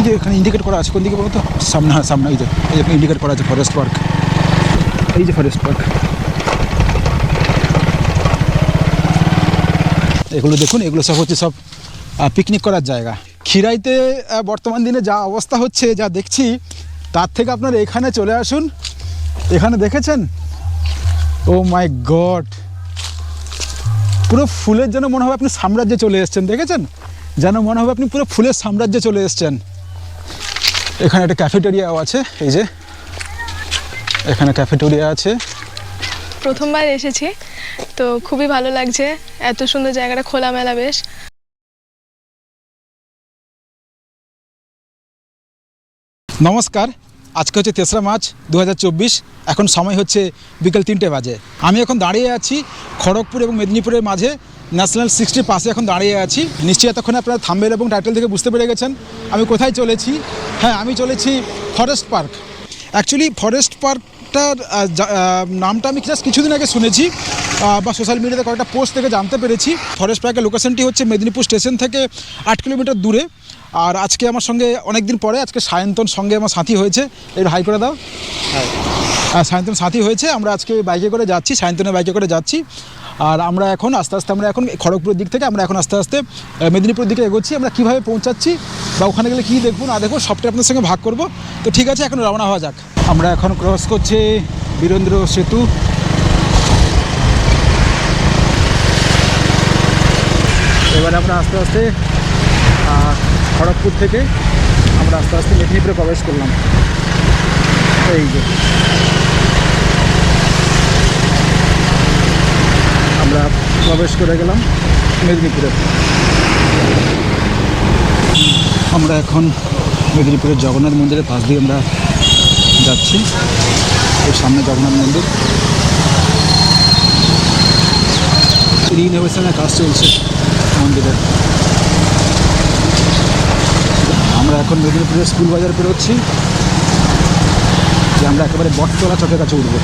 এই যে এখানে ইন্ডিকেট করা আছে, কোন দিকে বলো তো সামনে হ্যাঁ সামনে, এই যে এই যে ইন্ডিকেট করা আছে ফরেস্ট পার্ক এই যে ফরেস্ট পার্ক এগুলো দেখুন, এগুলো সব হচ্ছে সব পিকনিক করার জায়গা। খিরাইতে বর্তমান দিনে যা অবস্থা হচ্ছে, যা দেখছি, তার থেকে আপনারা এখানে চলে আসুন। এখানে দেখেছেন? Oh my God! পুরো ফুলের যেন মনে হবে আপনি সাম্রাজ্যে চলে এসেছেন, দেখেছেন? যেন মনে হবে আপনি পুরো ফুলের সাম্রাজ্যে চলে এসেছেন। এখানে একটা ক্যাফেটেরিয়াও আছে এই যে। এখানে ক্যাফেটেরিয়া আছে। প্রথমবার এসেছি তো খুবই ভালো লাগছে এত সুন্দর জায়গাটা খোলামেলা বেশ। নমস্কার আজকে হচ্ছে তেসরা মার্চ দু হাজার চব্বিশ এখন সময় হচ্ছে বিকেল তিনটে বাজে। আমি এখন দাঁড়িয়ে আছি খড়গপুর এবং মেদিনীপুরের মাঝে ন্যাশনাল সিক্সটির পাশে এখন দাঁড়িয়ে আছি। নিশ্চয়ই এতক্ষণে আপনারা থাম্বেল এবং টাইটেল থেকে বুঝতে পেরে গেছেন। আমি কোথায় চলেছি? হ্যাঁ আমি চলেছি ফরেস্ট পার্ক। অ্যাকচুয়ালি ফরেস্ট পার্কটার নামটা আমি জাস্ট কিছুদিন আগে শুনেছি। বা সোশ্যাল মিডিয়াতে কয়েকটা পোস্ট থেকে জানতে পেরেছি। ফরেস্ট পার্কের লোকেশনটি হচ্ছে মেদিনীপুর স্টেশন থেকে আট কিলোমিটার দূরে। আর আজকে আমার সঙ্গে অনেক দিন পরে আজকে সায়ন্তন সঙ্গে আমার সাথী হয়েছে। এর হাই করে দাও। আর সায়ন্তন সাথী হয়েছে। আমরা আজকে বাইকে করে যাচ্ছি সায়ন্তনের বাইকে করে যাচ্ছি। আর আমরা এখন আস্তে আস্তে আমরা এখন খড়গপুরের দিক থেকে আমরা এখন আস্তে আস্তে মেদিনীপুরের দিকে এগোচ্ছি, আমরা কীভাবে পৌঁছাচ্ছি বা ওখানে গেলে কী দেখব না দেখব সবটা আপনার সঙ্গে ভাগ করব। তো ঠিক আছে, এখন রওনা হওয়া যাক। আমরা এখন ক্রস করছি বীরেন্দ্র সেতু। এবার আমরা আস্তে আস্তে খড়গপুর থেকে আমরা আস্তে আস্তে মেদিনীপুরে প্রবেশ করলাম। এই যে। আমরা প্রবেশ করে গেলাম মেদিনীপুরে। আমরা এখন মেদিনীপুরের জগন্নাথ মন্দিরের পাশ দিয়ে আমরা যাচ্ছি। এর সামনে জগন্নাথ মন্দির। রিনোভেশনের কাজ চলছে মন্দিরের আমরা এখন মেদিনীপুরের স্কুল বাজার পেরোচ্ছি যে আমরা একেবারে বটতলা চকের কাছে উঠবো।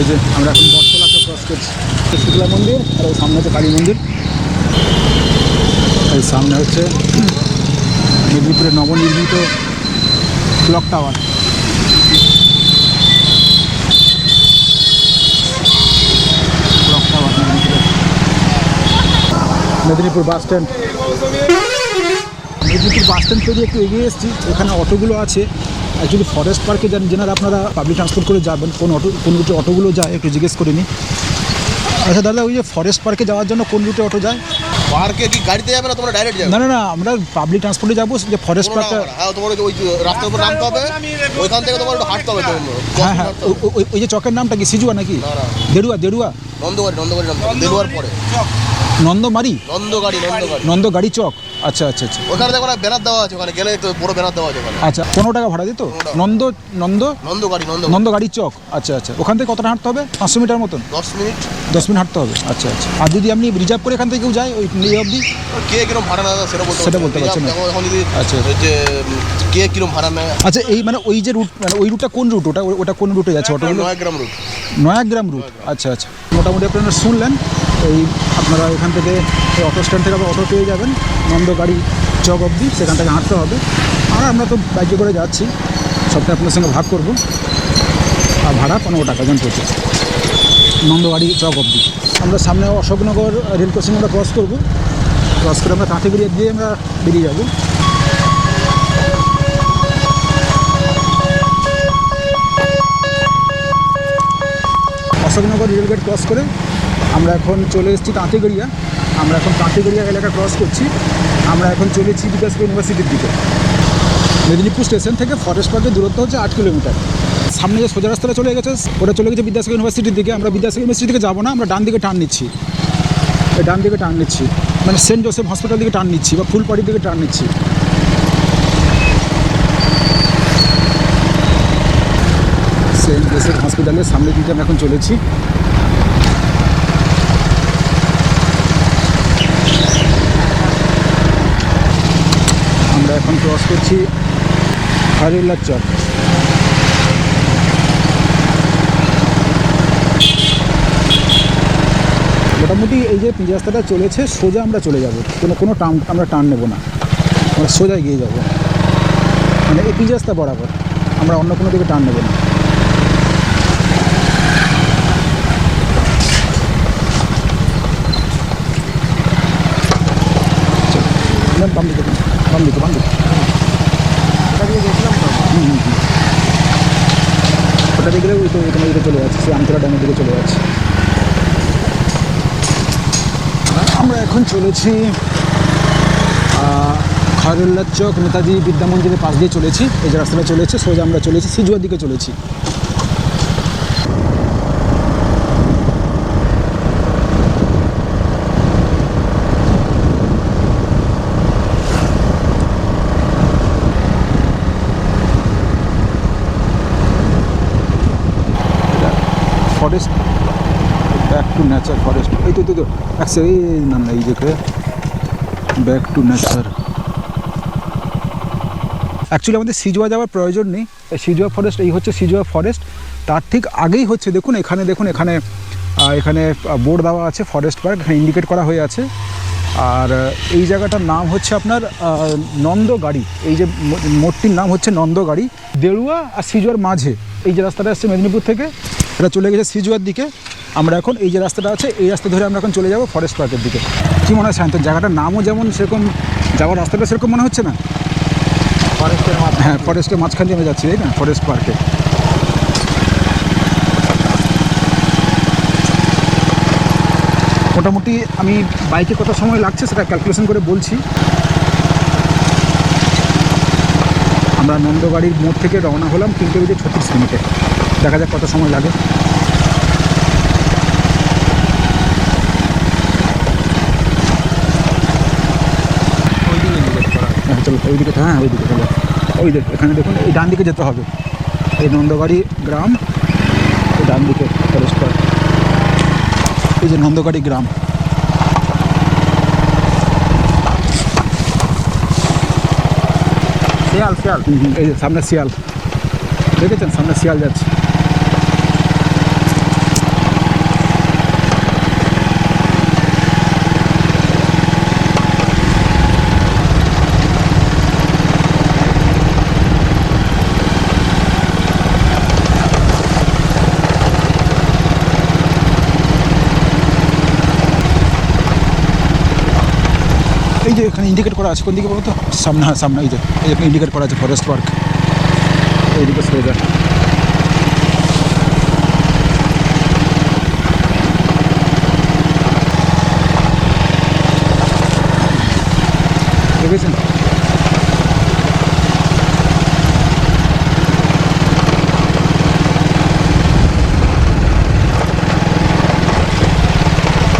এই যে আমরা এখন বটতলা চক ক্রস করছি শীতলা মন্দির আর ওই সামনে হচ্ছে কালী মন্দির। এই সামনে হচ্ছে মেদিনীপুরের নবনির্মিত clock tower clock tower Medinipur. Bus stand Medinipur bus stand থেকে একটু এগিয়ে এসেছি। এখানে অটোগুলো আছে। অ্যাকচুয়ালি ফরেস্ট পার্কে যান যেনারা আপনারা পাবলিক ট্রান্সপোর্ট করে যাবেন কোন অটো কোন রুটে অটোগুলো যায় একটু জিজ্ঞেস করে নিই আচ্ছা দাদা ওই যে ফরেস্ট পার্কে যাওয়ার জন্য কোন রুটে অটো যায়? পার্কে কি গাড়িতে যাবে না? তোমরা ডাইরেক্ট যাবে? না না না আমরা পাবলিক ট্রান্সপোর্টে যাব যে ফরেস্ট পার্কটা হ্যাঁ তোমার ওই রাস্তার উপর নামতে হবে। ওইখান থেকে তোমার একটু হাঁটতে হবে হ্যাঁ হ্যাঁ ওই- যে চকের নামটা কি? সিজুয়া নাকি? না, না। দেড়ুয়া দেড়ুয়া? নন্দগাড়ি নন্দগাড়ি নামতে হবে দেলুয়ার পরে। নন্দমারি? নন্দগাড়ি নন্দগাড়ি। নন্দগাড়ি চক? আচ্ছা আচ্ছা আচ্ছা। ওখানে দেখো ব্যানার দেওয়া আছে ওখানে গেলে তো বড় ব্যানার দেওয়া আছে ওখানে। আচ্ছা পনেরো টাকা ভাড়া দিত। নন্দ নন্দ? নন্দগাড়ি নন্দগাড়ি। নন্দগাড়ি চক। আচ্ছা আচ্ছা। ওখান থেকে কতটা হাঁটতে হবে? পাঁচশো মিটার মতন? দশ মিনিট। দশ মিনিট হাঁটতে হবে। আচ্ছা আচ্ছা। আর যদি আপনি রিজার্ভ করে এখান থেকে কেউ যায়? ওই অবধি? কে কিরম ভাড়া নেয় সেটা বলতে সেটা বলতে পারছি না। এখন যদি আচ্ছা। যে কে কিরম ভাড়া নেয়। আচ্ছা এই মানে ওই যে রুট মানে ওই রুটটা কোন রুট ওটা ওটা কোন রুটে যাচ্ছে? অটোগুলো নয়াগ্রাম রুট নয়াগ্রাম রুট আচ্ছা আচ্ছা। মোটামুটি আপনারা শুনলেন, এই আপনারা এখান থেকে এই অটো স্ট্যান্ড থেকে আবার অটো পেয়ে যাবেন নন্দগাড়ি চক অবধি, সেখান থেকে হাঁটতে হবে। আর আমরা তো বাইকে করে যাচ্ছি সবটা আপনার সঙ্গে ভাগ করব। আর ভাড়া পনেরো টাকা জন প্রতি নন্দগাড়ি চক অবধি। আমরা সামনে অশোকনগর রেল ক্রসিং আমরা ক্রস করব। ক্রস করে আমরা কাঁথিগুড়ি দিয়ে আমরা বেরিয়ে যাব। অশোকনগর রেলগেট ক্রস করে আমরা এখন চলে এসেছি তাঁতিগড়িয়া। আমরা এখন তাঁতিগড়িয়া এলাকা ক্রস করছি। আমরা এখন চলেছি বিকাশপুর ইউনিভার্সিটির দিকে। মেদিনীপুর স্টেশন থেকে ফরেস্ট পার্কের দূরত্ব হচ্ছে আট কিলোমিটার। সামনে যে সোজা রাস্তাটা চলে গেছে, ওটা চলে গেছে বিদ্যাসাগর ইউনিভার্সিটির দিকে। আমরা বিদ্যাসাগর ইউনিভার্সিটি থেকে যাব না, আমরা ডান দিকে টার্ন নিচ্ছি। ডান দিকে টার্ন নিচ্ছি। মানে সেন্ট জোসেফ হসপিটাল দিকে টার্ন নিচ্ছি বা ফুলপাড়ির দিকে টার্ন নিচ্ছি। জোসেফ হসপিটালের সামনে দিকে আমি এখন চলেছি। আমরা এখন ক্রস করছি হরিল্লার চক। মোটামুটি এই যে পিঁজা রাস্তাটা চলেছে, সোজা আমরা চলে যাব। কোনো কোনো টান, আমরা টান নেব না। আমরা সোজা এগিয়ে যাব। মানে এই পিঁজা রাস্তা বরাবর। আমরা অন্য কোনো দিকে টান নেব না। বাম দিকে বাম দিকে বাম দিকে হুম, হুম, হুম। ওটা দেখলে ওই তো ওখানে দিকে চলে যাচ্ছে সেই আমতলা ড্যামের দিকে চলে যাচ্ছে। আমরা এখন চলেছি খয়রুল্লাহ চক নেতাজি বিদ্যা মন্দিরের পাশ দিয়ে চলেছি এই যে রাস্তাটা চলেছে সোজা আমরা চলেছি সিজুয়ার দিকে চলেছি। Forest back to nature forest এই তো তো, আচ্ছা এই নাম না এই যে ব্যাক টু নেচার অ্যাকচুয়ালি আমাদের সিজুয়া যাওয়ার প্রয়োজন নেই। সিজুয়া ফরেস্ট এই হচ্ছে সিজুয়া ফরেস্ট তার ঠিক আগেই হচ্ছে দেখুন এখানে দেখুন এখানে এখানে বোর্ড দেওয়া আছে ফরেস্ট পার্ক এখানে ইন্ডিকেট করা হয়ে আছে। আর এই জায়গাটার নাম হচ্ছে আপনার আহ, নন্দগাড়ি। এই যে মোড়টির নাম হচ্ছে নন্দগাড়ি। দেড়ুয়া আর সিজুয়ার মাঝে। এই যে রাস্তাটা আসছে মেদিনীপুর থেকে। এটা চলে গেছে সিজুয়ার দিকে। আমরা এখন এই যে রাস্তাটা আছে এই রাস্তা ধরে আমরা এখন চলে যাব ফরেস্ট পার্কের দিকে। কী মনে হয় শান্ত জায়গাটার নামও যেমন সেরকম যাওয়ার রাস্তাটা সেরকম মনে হচ্ছে না? ফরেস্টের হ্যাঁ ফরেস্টের মাঝখান দিয়ে আমরা যাচ্ছি তাই না? ফরেস্ট পার্কে মোটামুটি আমি বাইকে কত সময় লাগছে সেটা ক্যালকুলেশন করে বলছি। আমরা নন্দগাড়ির মোড় থেকে রওনা হলাম তিনটে বেজে ছত্রিশ মিনিটে। দেখা যাক কত সময় লাগে। হ্যাঁ চলো ওইদিকে হ্যাঁ ওইদিকে চলো। ওই দেখ এখানে দেখুন এই ডান দিকে যেতে হবে। এই নন্দগাড়ি গ্রাম এই ডান দিকে ফরেস্ট এই যে নন্দগাড়ি গ্রাম। শিয়াল শিয়াল। এই যে সামনে শিয়াল। দেখেছেন? সামনে শিয়াল যাচ্ছে। এখানে ইন্ডিকেট করা আছে? কোন দিকে বলো তো? সামনে হ্যাঁ সামনে, এই যে এই যে ইন্ডিকেট করা আছে ফরেস্ট পার্ক এইদিকে সোজা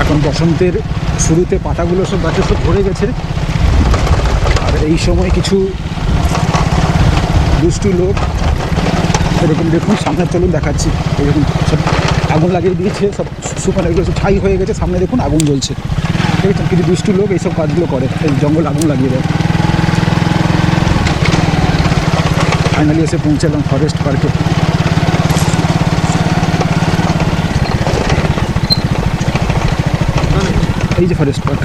এখন বসন্তের শুরুতে পাতাগুলো সব গাছে সব ভরে গেছে। এই সময় কিছু দুষ্টু লোক এরকম দেখুন, সামনে চলুন, দেখাচ্ছি। এরকম সব আগুন লাগিয়ে দিয়েছে, সব সুপার এগুলো সব ছাই হয়ে গেছে, সামনে দেখুন, আগুন জ্বলছে। দেখেছেন কিছু দুষ্টু লোক এইসব কাজগুলো করে, এই জঙ্গল আগুন লাগিয়ে দেয়। ফাইনালি এসে পৌঁছালাম ফরেস্ট পার্কে এই যে ফরেস্ট পার্ক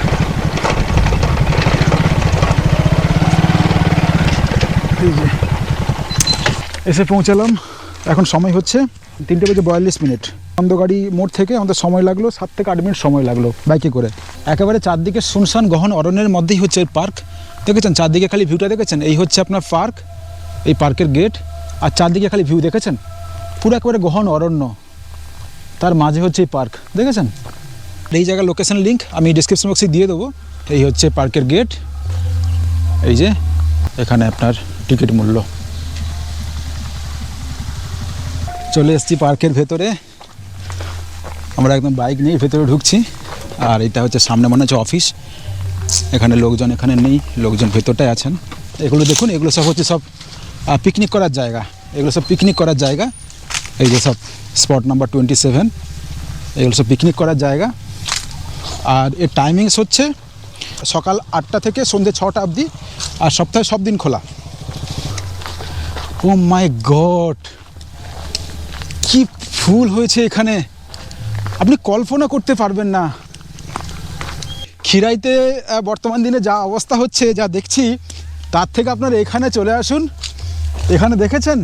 এই যে, এসে পৌঁছালাম। এখন সময় হচ্ছে তিনটে বেজে বয়াল্লিশ মিনিট। নন্দগাড়ি মোড় থেকে আমাদের সময় লাগল, সাত থেকে আট মিনিট সময় লাগল বাইকে করে। একেবারে চারদিকে শুনশান গহন অরণ্যের মধ্যেই হচ্ছে পার্ক। দেখেছেন? চারদিকে খালি ভিউটা দেখেছেন? এই হচ্ছে আপনার পার্ক, এই পার্কের গেট আর চারদিকে খালি ভিউ দেখেছেন? পুরো একেবারে গহন অরণ্য। তার মাঝে হচ্ছে এই পার্ক। দেখেছেন? এই জায়গার লোকেশন লিঙ্ক আমি ডিসক্রিপশন বক্সে দিয়ে দেবো। এই হচ্ছে পার্কের গেট এই যে, এখানে আপনার টিকিট মূল্য। চলে এসছি পার্কের ভেতরে। আমরা একদম বাইক নিয়ে ভেতরে ঢুকছি। আর এটা হচ্ছে সামনে মনে হচ্ছে অফিস। এখানে লোকজন এখানে নেই, লোকজন ভেতরটায় আছেন। এগুলো দেখুন, এগুলো সব হচ্ছে সব পিকনিক করার জায়গা। এগুলো সব পিকনিক করার জায়গা। এই যে সব স্পট নাম্বার টোয়েন্টি সেভেন এগুলো সব পিকনিক করার জায়গা। আর এর টাইমিংস হচ্ছে সকাল আটটা থেকে সন্ধ্যে ছটা অবধি। আর সপ্তাহে সব দিন খোলা। ও মাই গড কি ফুল হয়েছে এখানে? আপনি কল্পনা করতে পারবেন না। খিরাইতে বর্তমান দিনে যা অবস্থা হচ্ছে, যা দেখছি, তার থেকে আপনারা এখানে চলে আসুন। এখানে দেখেছেন?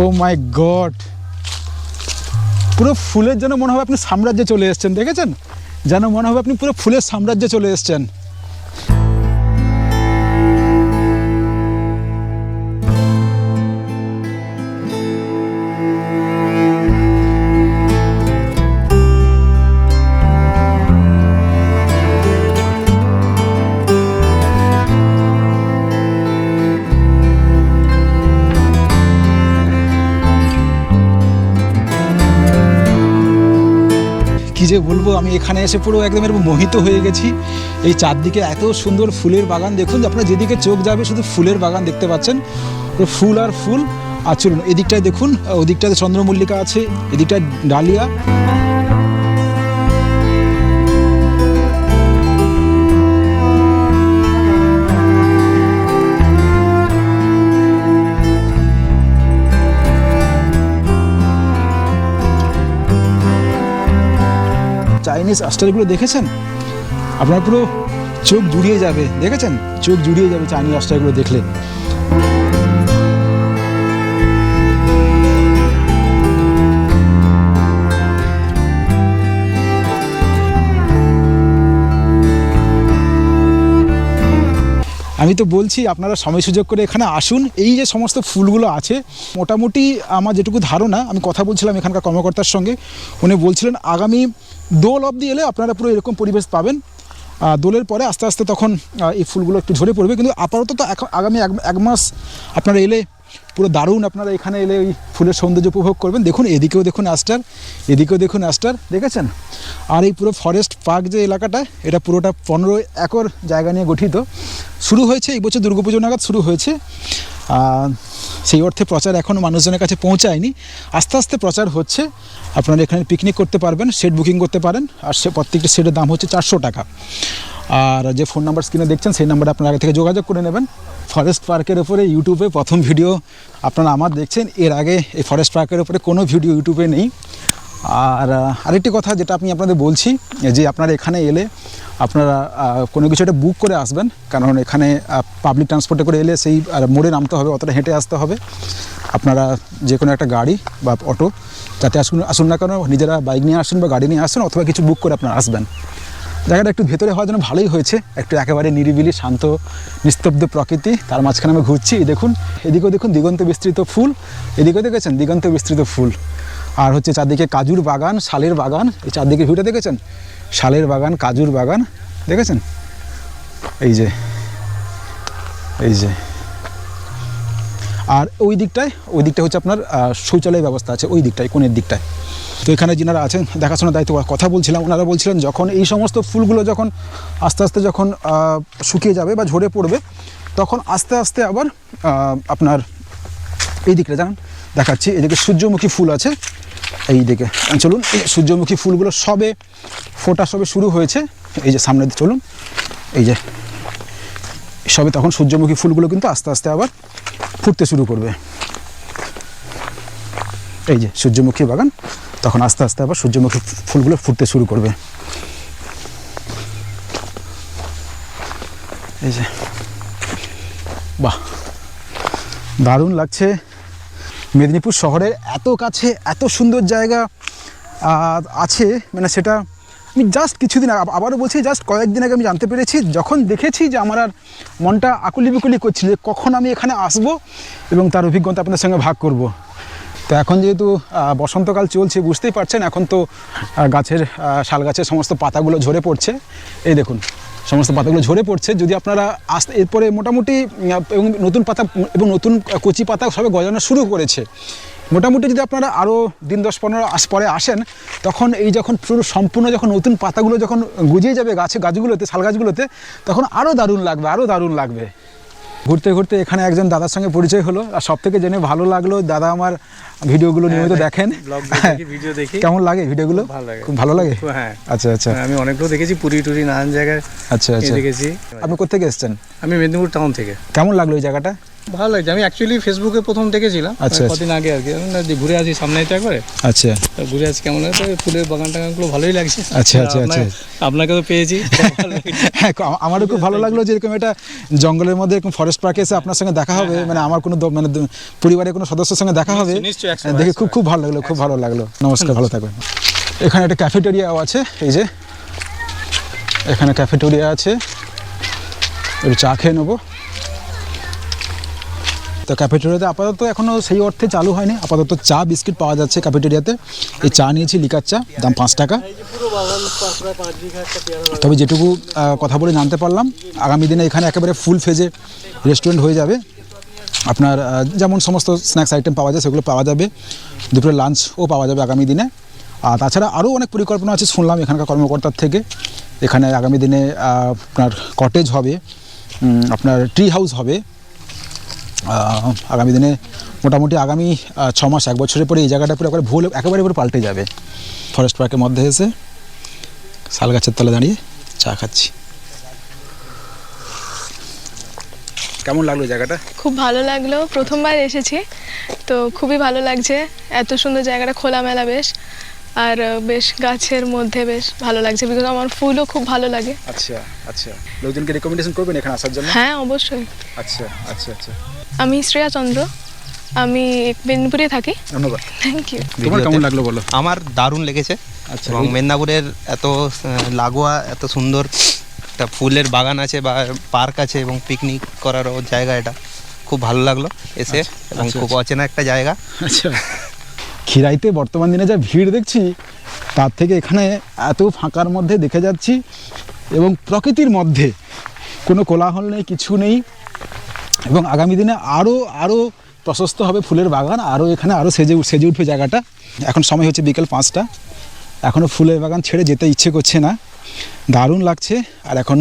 ও মাই গড পুরো ফুলের যেন মনে হবে আপনি সাম্রাজ্যে চলে এসেছেন, দেখেছেন? যেন মনে হবে আপনি পুরো ফুলের সাম্রাজ্যে চলে এসেছেন। কি যে বলব, আমি এখানে এসে পুরো একদম এরকম মোহিত হয়ে গেছি। এই চারদিকে এত সুন্দর ফুলের বাগান, দেখুন আপনার যেদিকে চোখ যাবে শুধু ফুলের বাগান দেখতে পাচ্ছেন। ফুল আর ফুল। আর চলুন, এদিকটায় দেখুন, ওদিকটায় চন্দ্রমল্লিকা আছে, এদিকটায় ডালিয়া। চাইনিজ আস্টারগুলো দেখেছেন? আপনার পুরো চোখ জুড়িয়ে যাবে, দেখেছেন? চোখ জুড়িয়ে যাবে চাইনিজ আস্টারগুলো দেখলে। আমি তো বলছি, আপনারা সময় সুযোগ করে এখানে আসুন। এই যে সমস্ত ফুলগুলো আছে, মোটামুটি আমার যেটুকু ধারণা, আমি কথা বলছিলাম এখানকার কর্মকর্তার সঙ্গে, উনি বলছিলেন, আগামী দোল অবধি এলে আপনারা পুরো এরকম পরিবেশ পাবেন। দোলের পরে আস্তে আস্তে তখন এই ফুলগুলো একটু ঝরে পড়বে। কিন্তু আপাতত এখন আগামী এক মাস আপনারা এলে পুরো দারুণ আপনারা এখানে এলে ওই ফুলের সৌন্দর্য উপভোগ করবেন। দেখুন, এদিকেও দেখুন আস্টার, এদিকেও দেখুন আস্টার, দেখেছেন? আর এই পুরো ফরেস্ট পার্ক যে এলাকাটা, এটা পুরোটা পনেরো একর জায়গা নিয়ে গঠিত। শুরু হয়েছে এই বছর দুর্গাপুজো নাগাদ, শুরু হয়েছে। সেই অর্থে প্রচার এখনও মানুষজনের কাছে পৌঁছায়নি। আস্তে আস্তে প্রচার হচ্ছে। আপনারা এখানে পিকনিক করতে পারবেন সেট বুকিং করতে পারেন। আর সে প্রত্যেকটি সেটের দাম হচ্ছে চারশো টাকা। আর যে ফোন নাম্বার স্ক্রিনে দেখছেন, সেই নাম্বারে আপনারা আগে থেকে যোগাযোগ করে নেবেন। ফরেস্ট পার্কের উপরে ইউটিউবে প্রথম ভিডিও আপনারা আমার দেখছেন। এর আগে এই ফরেস্ট পার্কের উপরে কোনো ভিডিও ইউটিউবে নেই। আর আরেকটি কথা যেটা আমি আপনাদের বলছি, যে আপনারা এখানে এলে আপনারা কোনো কিছু একটা বুক করে আসবেন, কারণ এখানে পাবলিক ট্রান্সপোর্টে করে এলে সেই মোড়ে নামতে হবে, অতটা হেঁটে আসতে হবে। আপনারা যে কোনো একটা গাড়ি বা অটো, যাতে আসুন আসুন না কেন, নিজেরা বাইক নিয়ে আসুন বা গাড়ি নিয়ে আসুন, অথবা কিছু বুক করে আপনারা আসবেন। জায়গাটা একটু ভেতরে হওয়ার জন্য ভালোই হয়েছে, একটু একেবারে নিরিবিলি, শান্ত, নিস্তব্ধ প্রকৃতি। তার মাঝখানে আমি ঘুরছি দেখুন, এদিকেও দেখুন দিগন্ত বিস্তৃত ফুল, এদিকেও দেখেছেন দিগন্ত বিস্তৃত ফুল। আর হচ্ছে চারদিকে কাজুর বাগান, শালের বাগান, এই চারদিকে ভিউটা দেখেছেন? শালের বাগান, কাজুর বাগান, দেখেছেন? এই যে এই যে। আর ওই দিকটায়, ওই দিকটা হচ্ছে আপনার শৌচালয় ব্যবস্থা আছে, ওই দিকটায়, কোণের দিকটায়। তো এখানে যিনারা আছেন, দেখাশোনার দায়িত্ব, কথা বলছিলাম, ওনারা বলছিলেন যখন এই সমস্ত ফুলগুলো যখন আস্তে আস্তে যখন শুকিয়ে যাবে বা ঝরে পড়বে, তখন আস্তে আস্তে আবার আপনার এই দিকটা, জানেন? দেখাচ্ছি। এদিকে সূর্যমুখী ফুল আছে। এই দিকে। চলুন, এই সূর্যমুখী ফুলগুলো সবে ফোটা সবে শুরু হয়েছে। এই যে সামনে চলুন। এই যে, সবে তখন সূর্যমুখী ফুলগুলো কিন্তু আস্তে আস্তে আবার ফুটতে শুরু করবে। এই যে সূর্যমুখী বাগান, তখন আস্তে আস্তে আবার সূর্যমুখী ফুলগুলো ফুটতে শুরু করবে। এই যে, বাহ, দারুণ লাগছে। মেদিনীপুর শহরের এত কাছে এত সুন্দর জায়গা আছে মানে সেটা আমি জাস্ট কিছুদিন আবারও বলছি জাস্ট কয়েকদিন আগে আমি জানতে পেরেছি, যখন দেখেছি যে আমার আর মনটা আকুলি বিকুলি করছিল কখন আমি এখানে আসব এবং তার অভিজ্ঞতা আপনাদের সঙ্গে ভাগ করব। তো এখন যেহেতু বসন্তকাল চলছে, বুঝতেই পারছেন, এখন তো গাছের শাল গাছের সমস্ত পাতাগুলো ঝরে পড়ছে। এই দেখুন, সমস্ত পাতাগুলো ঝরে পড়ছে। যদি আপনারা আস্তে, এরপরে মোটামুটি এবং নতুন পাতা, এবং নতুন কচি পাতা সবে গজানো শুরু করেছে। মোটামুটি যদি আপনারা আরও দিন দশ পনেরো আস, পরে আসেন, তখন এই যখন পুরো সম্পূর্ণ যখন নতুন পাতাগুলো যখন গুজিয়ে যাবে গাছে, গাছগুলোতে, শাল গাছগুলোতে, তখন আরও দারুণ লাগবে আরও দারুণ লাগবে। ঘুরতে ঘুরতে এখানে একজন দাদার সঙ্গে পরিচয় হলো। আর সব থেকে জেনে ভালো লাগল দাদা আমার ভিডিওগুলো নিয়মিত হ্যাঁ, দেখেন। ব্লগ ভিডিও দেখি। কেমন লাগে ভিডিওগুলো? খুব ভালো লাগে। খুব ভালো লাগে? হ্যাঁ। আচ্ছা আচ্ছা। আমি অনেকগুলো দেখেছি পুরী টুরি নানান জায়গায় আচ্ছা আচ্ছা। দেখেছি। আপনি কোথেকে এসেছেন? আমি মেদিনীপুর টাউন থেকে। কেমন লাগল ওই জায়গাটা? ভালো লাগছে। আমি অ্যাকচুয়ালি ফেসবুকে প্রথম দেখেছিলাম আচ্ছা, মানে কদিন আগে আর কি। ঘুরে আসি সামনে তো একবারে। আচ্ছা। ঘুরে আসি কেমন লাগে ফুলের বাগান টাগানগুলো ভালোই লাগছে। আচ্ছা, আচ্ছা, আপনার- আপনাকে তো পেয়েছি। হ্যাঁ আমারও খুব ভালো লাগল যে এরকম একটা জঙ্গলের মধ্যে এরকম ফরেস্ট পার্কে এসে আপনার সঙ্গে দেখা হবে। মানে আমার কোনো মানে পরিবারের কোনো সদস্যের সঙ্গে দেখা হবে। দেখে খুব খুব ভালো লাগল খুব ভালো লাগল। নমস্কার ভালো থাকবেন। এখানে একটা ক্যাফেটেরিয়াও আছে এই যে। এখানে ক্যাফেটেরিয়া আছে। একটু চা খেয়ে নেব। তো ক্যাফেটেরিয়াতে আপাতত এখনও সেই অর্থে চালু হয়নি। আপাতত চা, বিস্কিট পাওয়া যাচ্ছে ক্যাফেটেরিয়াতে এই চা নিয়েছি, লিকার চা, দাম পাঁচ টাকা। তবে যেটুকু কথা বলে জানতে পারলাম, আগামী দিনে এখানে একেবারে ফুল ফেজে রেস্টুরেন্ট হয়ে যাবে। আপনার যেমন সমস্ত স্ন্যাক্স আইটেম পাওয়া যায়, সেগুলো পাওয়া যাবে। দুপুরে লাঞ্চও পাওয়া যাবে আগামী দিনে। আর তাছাড়া আরও অনেক পরিকল্পনা আছে শুনলাম এখানকার কর্মকর্তার থেকে। এখানে আগামী দিনে আপনার কটেজ হবে আপনার ট্রি হাউস হবে। আগামী দিনে মোটামুটি আগামী ছ মাস এক বছরের পরে এই জায়গাটা পুরো একবারে ভুল একেবারে পুরো পাল্টে যাবে। ফরেস্ট পার্কের মধ্যে এসে শাল গাছের তলে দাঁড়িয়ে চা খাচ্ছি। কেমন লাগল জায়গাটা? খুব ভালো লাগল প্রথমবার এসেছি। তো খুবই ভালো লাগছে এত সুন্দর জায়গাটা খোলামেলা বেশ আর বেশ গাছের মধ্যে বেশ ভালো লাগছে বিকজ আমার ফুলও খুব ভালো লাগে। আচ্ছা আচ্ছা। লোকজনকে রেকমেন্ডেশন করবেন এখানে আসার জন্য? হ্যাঁ অবশ্যই। আচ্ছা আচ্ছা আচ্ছা। আমি শ্রেয়া চন্দ্র। আমি মেদিনীপুরে থাকি। ধন্যবাদ। থ্যাংক ইউ তোমার কেমন লাগল বলো? আমার দারুণ লেগেছে আচ্ছা। এবং মেদিনীপুরের এত লাগোয়া এত সুন্দর একটা ফুলের বাগান আছে বা পার্ক আছে এবং পিকনিক করারও জায়গা এটা। খুব ভালো লাগল এসে এবং আচ্ছা, খুব আচ্ছা। অচেনা একটা জায়গা। আচ্ছা। খিরাইতে বর্তমান দিনে যা ভিড় দেখছি তার থেকে এখানে এত ফাঁকার মধ্যে দেখে যাচ্ছি এবং প্রকৃতির মধ্যে কোনো কোলাহল নেই কিছু নেই। এবং আগামী দিনে আরও আরও প্রশস্ত হবে ফুলের বাগান আরও এখানে আরও সেজে সেজে উঠবে জায়গাটা। এখন সময় হচ্ছে বিকেল পাঁচটা। এখনও ফুলের বাগান ছেড়ে যেতে ইচ্ছে করছে না। দারুণ লাগছে। আর এখন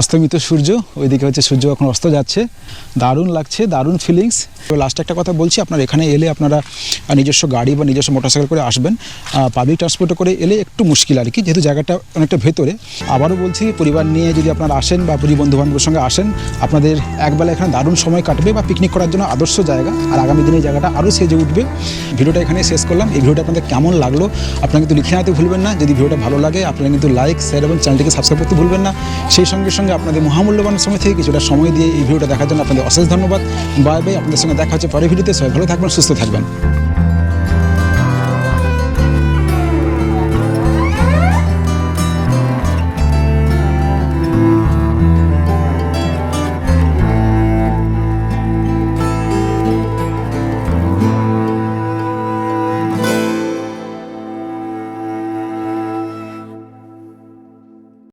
অস্তমিত সূর্য, ওইদিকে হচ্ছে সূর্য এখন অস্ত যাচ্ছে। দারুণ লাগছে, দারুণ ফিলিংস তো লাস্ট একটা কথা বলছি, আপনারা এখানে এলে আপনারা নিজস্ব গাড়ি বা নিজস্ব মোটরসাইকেল করে আসবেন। পাবলিক ট্রান্সপোর্টে করে এলে একটু মুশকিল আর কি, যেহেতু জায়গাটা অনেকটা ভেতরে। আবারও বলছি, পরিবার নিয়ে যদি আপনারা আসেন বা পরি বন্ধু বান্ধবের সঙ্গে আসেন, আপনাদের একবেলা এখানে দারুণ সময় কাটবে বা পিকনিক করার জন্য আদর্শ জায়গা। আর আগামী দিনে জায়গাটা আরও সেজে উঠবে। ভিডিওটা এখানে শেষ করলাম। এই ভিডিওটা আপনাদের কেমন লাগল, আপনারা কিন্তু লিখে আনতে ভুলবেন না। যদি ভিডিওটা ভালো লাগে, আপনারা কিন্তু লাইক শেয়ার এবং চ্যানেলটিকে সাবস্ক্রাইব করতে ভুলবেন না। সেই সঙ্গে সঙ্গে আপনাদের মহামূল্যবান সময় থেকে কিছুটা সময় দিয়ে এই ভিডিওটা দেখার জন্য আপনাদের অশেষ ধন্যবাদ। বাই বাই, আপনাদের সঙ্গে দেখা হচ্ছে পরের ভিডিওতে। সবাই ভালো থাকবেন, সুস্থ থাকবেন।